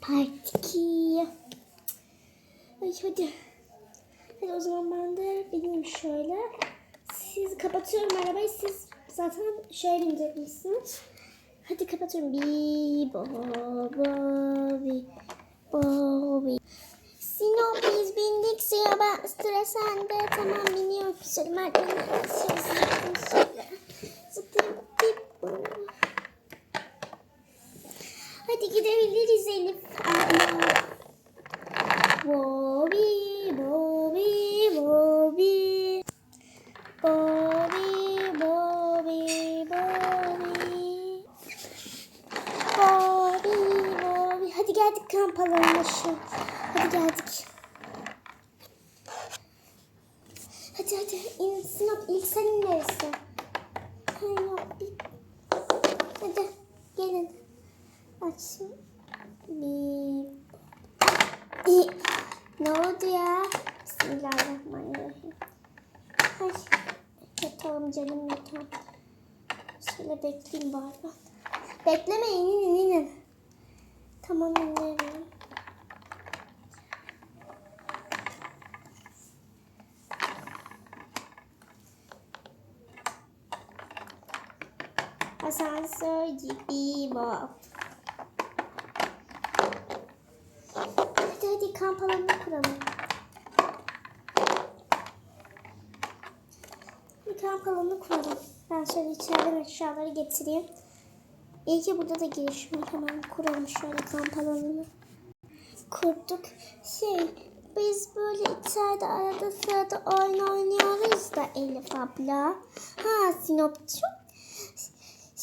Part 2. Ay hadi. Hadi o zaman ben de bineyim şöyle. Siz kapatıyorum arabayı. Siz zaten şöyle binecekmişsiniz. Hadi kapatıyorum. Bi bo bo bi bo bi. Sinop biz bindik sıra ben sıra sende. Tamam biniyorum. Şöyle merdiveni şöyle zıplayayım şöyle. Zıplayayım. Bip bo. Hadi gidebiliriz Elif. Bobby, Bobby, Bobby. Bobby, Bobby, Bobby. Bobby, Bobby. Hadi geldik kamp alanına. Hadi geldik. Hadi hadi in Sinop ilk senin neresi? Ha, yok, bir- Hadi gelin. Açın. Bir. İ- Ne oldu ya? Bismillahirrahmanirrahim. Ay. Yatalım canım yatalım. Şöyle bekleyeyim bari ben. Beklemeyin inin inin. Tamam inerim. Asansör gibi bak. Hadi hadi kamp alanını kuralım. Bir kamp alanını kuralım. Ben şöyle içeriden eşyaları getireyim. İyi ki burada da giriş. Hemen kuralım şöyle kamp alanını. Kurduk. Şey, biz böyle içeride arada sırada oyun oynuyoruz da Elif abla. Ha Sinopçu.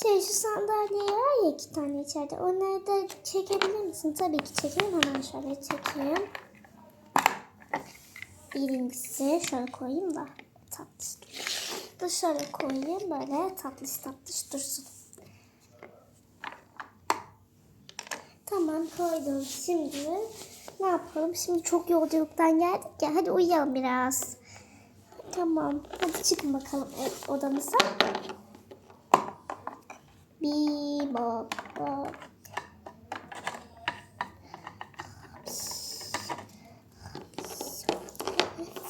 Şey şu sandalye var ya iki tane içeride. Onları da çekebilir misin? Tabii ki çekerim. Hemen şöyle çekeyim. Birincisi şöyle koyayım da tatlış. Da şöyle koyayım böyle tatlış tatlış dursun. Tamam koydum. Şimdi ne yapalım? Şimdi çok yolculuktan geldik ya. Hadi uyuyalım biraz. Tamam. Hadi çıkın bakalım ev odamıza. Bir bop.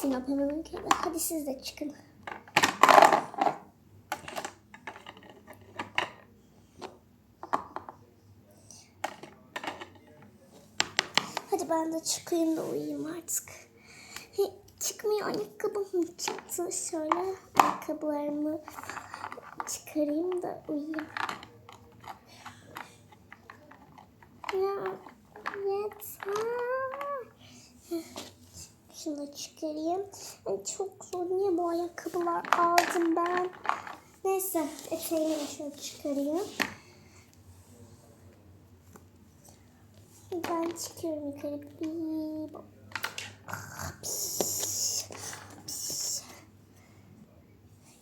Sinop uyuyor. Hadi siz de çıkın. Hadi ben de çıkayım da uyuyayım artık. He, çıkmıyor ayakkabım çıktı? Şöyle ayakkabılarımı çıkarayım da uyuyayım. Ya yeter. Şunu da çıkarayım. Ay, çok zor. Niye bu ayakkabılar aldım ben? Neyse eteğimi şöyle çıkarayım. Ben çıkıyorum yukarı.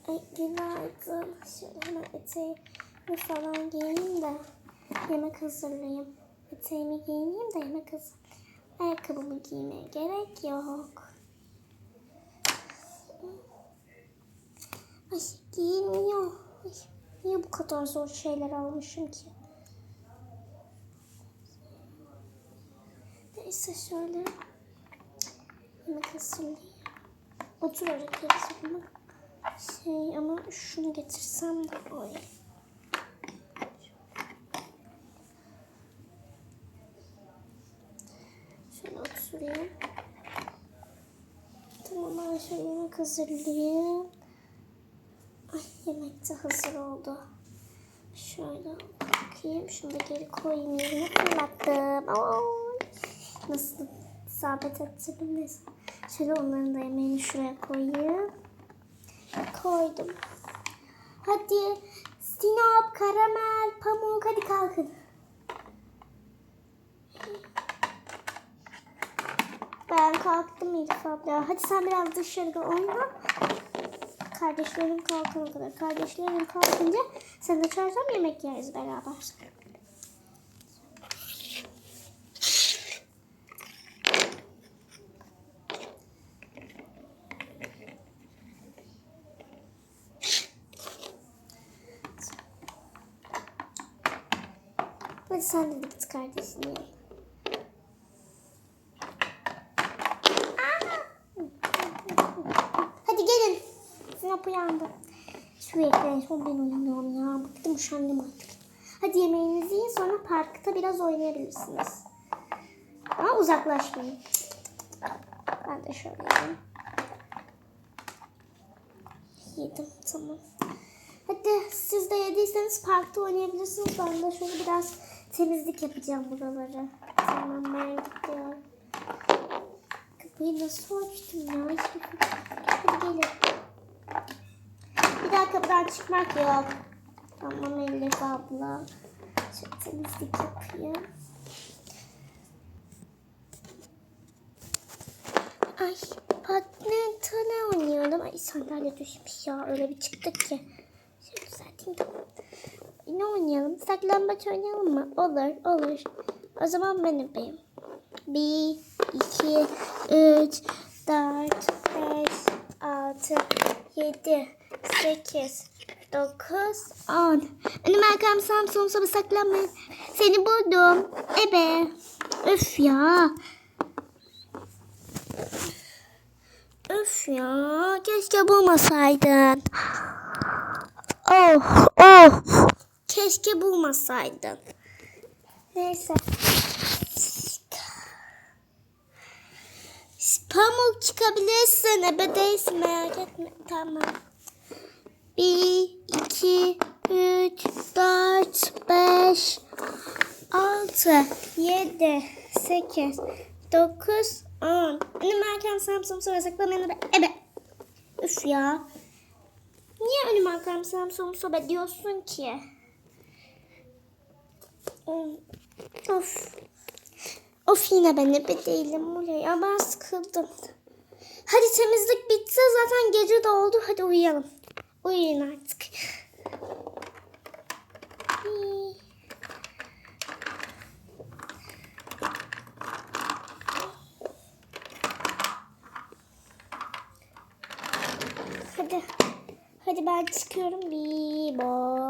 Ay günaydın. Şöyle hemen eteğimi falan giyeyim de yemek hazırlayayım. Eteğimi giyineyim de yemek hazır. Ayakkabımı giymeye gerek yok. Ay giyinmiyor. Ay, niye bu kadar zor şeyler almışım ki? Neyse şöyle yemek hazırlayayım. Oturarak yazayım. Şey ama şunu getirsem de oy. Oturayım. Tamam ben şöyle yemek hazırlayayım. Ay yemek de hazır oldu. Şöyle bakayım. Şunu da geri koyayım yerine fırlattım. Oy. Nasıl isabet ettirdim neyse. Şöyle onların da yemeğini şuraya koyayım. Koydum. Hadi Sinop, karamel, pamuk hadi kalkın. Ben kalktım Elif abla. Hadi sen biraz dışarıda oyna. Kardeşlerim kalkana kadar. Kardeşlerim kalkınca sen de çağırsam yemek yeriz beraber. Hadi sen de git kardeşini. Hep uyandı. Sürekli en son ben uyumuyorum ya. Bıktım üşendim artık. Hadi yemeğinizi yiyin sonra parkta biraz oynayabilirsiniz. Ama uzaklaşmayın. Ben de şöyle yiyeyim. Yedim tamam. Hadi siz de yediyseniz parkta oynayabilirsiniz. Ben de şöyle biraz temizlik yapacağım buraları. Tamam ben gidiyorum. Kapıyı nasıl açtım ya? Hadi gelin. Bir daha kapıdan çıkmak yok. Tamam Elif abla. Şöyle temizlik yapayım. Ay patentane oynuyordum. Ay sandalye düşmüş ya. Öyle bir çıktık ki. Şöyle düzelteyim tamam. Ne oynayalım? Saklambaç oynayalım mı? Olur olur. O zaman ben yapayım. Bir, iki, üç, dört, beş, altı, yedi, sekiz, dokuz, on. Önüm arkam Samsun sabah saklanmayın. Seni buldum. Ebe. Öf ya. Öf ya. Keşke bulmasaydın. Oh, oh. Keşke bulmasaydın. Neyse. Pamuk çıkabilirsin. Ebe değilsin merak etme. Tamam. Bir, iki, üç, dört, beş, altı, yedi, sekiz, dokuz, on. Önüm erken Samsun sonra saklamayın ebe. Ebe. Üf ya. Niye önüm arkam Samsun sobe diyorsun ki? Of. Of yine ben ebe değilim buraya. Ben sıkıldım. Hadi temizlik bitse zaten gece de oldu. Hadi uyuyalım. Uyuyun artık. Hadi. Hadi ben çıkıyorum. Bibo.